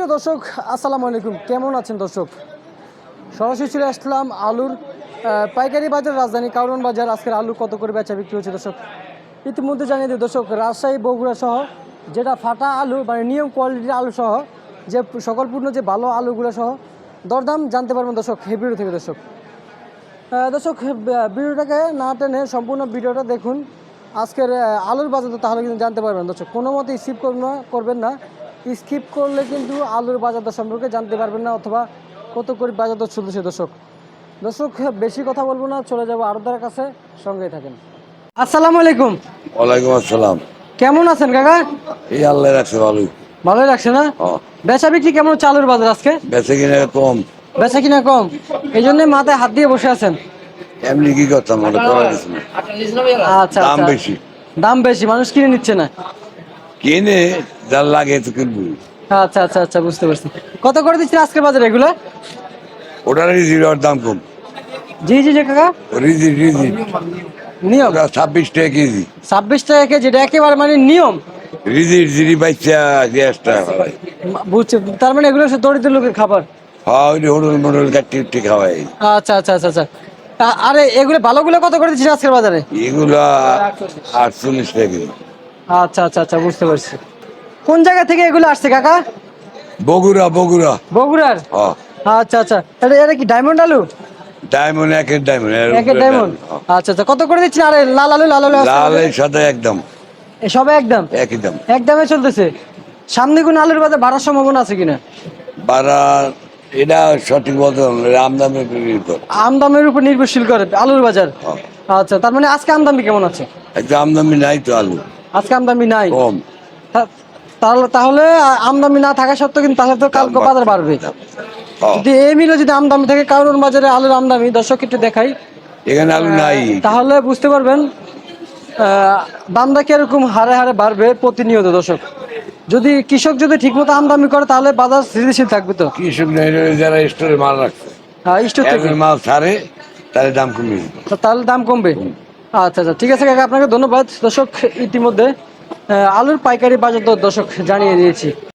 সুপ্রিয় দর্শক, আসসালামু আলাইকুম। কেমন আছেন দর্শক? সরাসরি চলে আসলাম আলুর পাইকারি বাজার রাজধানী কারণ বাজার। আজকের আলু কত করে বেচা বিক্রি হচ্ছে দর্শক? ইতিমধ্যে জানিয়ে দিই দর্শক, রাজশাহী, বগুড়া সহ যেটা ফাটা আলু মানে নিয়ম কোয়ালিটির আলু সহ, যে সকল পূর্ণ যে ভালো আলুগুলো সহ, দরদাম জানতে পারবেন দর্শক, এই ভিডিও থেকে দর্শক। দর্শক ভিডিওটাকে না টেনে সম্পূর্ণ ভিডিওটা দেখুন। আজকের আলুর বাজার তাহলে কিন্তু জানতে পারবেন দর্শক। কোনো মতেই না, করবেন না। স্কিপ করলে কিন্তু আলুর বাজার দর সম্পর্কে জানতে পারবেন না অথবা কত করে বাজার দর চলতেছে দর্শক। দর্শক বেশি কথা বলব না চলে যাব আরদার কাছে সঙ্গেই থাকেন। আসসালামু আলাইকুম। ওয়ালাইকুম আসসালাম। কেমন আছেন কাকা? এই আল্লাহ রাখছে ভালো ভালোই লাগছে না? বেচা বিক্রি কেমন হচ্ছে আলুর বাজার আজকে? বেঁচে কিনে কম। বেচা কিনা কম। এই জন্য মাথায় হাত দিয়ে বসে আছেন। এমনি কি করতাম মনে করা আচ্ছা দাম আচ্ছা বেশি। দাম বেশি মানুষ কিনে নিচ্ছে না। কিনে যার লাগে তো কিনবো। আচ্ছা আচ্ছা আচ্ছা বুঝতে পারছি। কত করে দিচ্ছেন আজকের বাজারে এগুলো? ওটার রিজির দাম কম। জি জি জি কাকা। রিজি রিজি। নিয়ম? ছাব্বিশ টাকা কেজি। ছাব্বিশ টাকা কেজি এটা একেবারে মানে নিয়ম? রিজির জিরি বাইচা গ্যাসটা। বুঝছি তার মানে এগুলো হচ্ছে দরিদ্র লোকের খাবার? হ্যাঁ ওই হোটেল মোটল কাটি উঠি খাওয়াই আচ্ছা আচ্ছা আচ্ছা আচ্ছা। আরে এগুলো ভালোগুলো কত করে দিচ্ছেন আজকের বাজারে? এগুলো আটচল্লিশ টাকা কেজি। আচ্ছা আচ্ছা আচ্ছা বুঝতে পারছি। কোন জায়গা থেকে এগুলো আসছে কাকা? বগুড়া বগুড়া। বগুড়ার? হ্যাঁ। আচ্ছা আচ্ছা। এটা এটা কি ডায়মন্ড আলু? ডায়মন্ড একের ডায়মন্ড একের ডায়মন্ড আচ্ছা আচ্ছা। কত করে দিচ্ছেন? আরে লাল আলু লাল আলু লাল সাদা একদম। এ সবে একদম? একদমে চলতেছে। সামনে কোন আলুর বাজার বাড়ার সম্ভাবনা আছে কিনা? বাড়া এটা সঠিক বলতে আমদানির উপর নির্ভর। আমদামের উপর নির্ভরশীল করে আলুর বাজার। হ্যাঁ। আচ্ছা তার মানে আজকে আমদামি কেমন আছে? একটা আমদানি নাই তো আলু। আজকে আমদামি নাই। কম। তাহলে তাহলে আ- আমদামি না থাকা সত্ত্বেও কিন্তু তাহলে তো কালকে বাজার বাড়বে। হ্যাঁ, যদি এই মিলে যদি আমদানি থাকে কারণ বাজারে আলুর আমদানি? দর্শক একটু দেখাই। এখানে আলু নাই। তাহলে বুঝতে পারবেন দামটা কীরকম হারে হারে বাড়বে প্রতিনিয়ত দর্শক। যদি কৃষক যদি ঠিকমতো আমদানি করে তাহলে বাজার স্থিতিশীল থাকবে তো। কৃষক যারা স্টোরে মাল রাখছে। স্টোর থেকে। মাল ছাড়ে তাহলে দাম কমবে। তাহলে দাম কমবে। আচ্ছা আচ্ছা ঠিক আছে কাকা, আপনাকে ধন্যবাদ। দর্শক, ইতিমধ্যে আলুর পাইকারি বাজার দর দর্শক জানিয়ে দিয়েছি।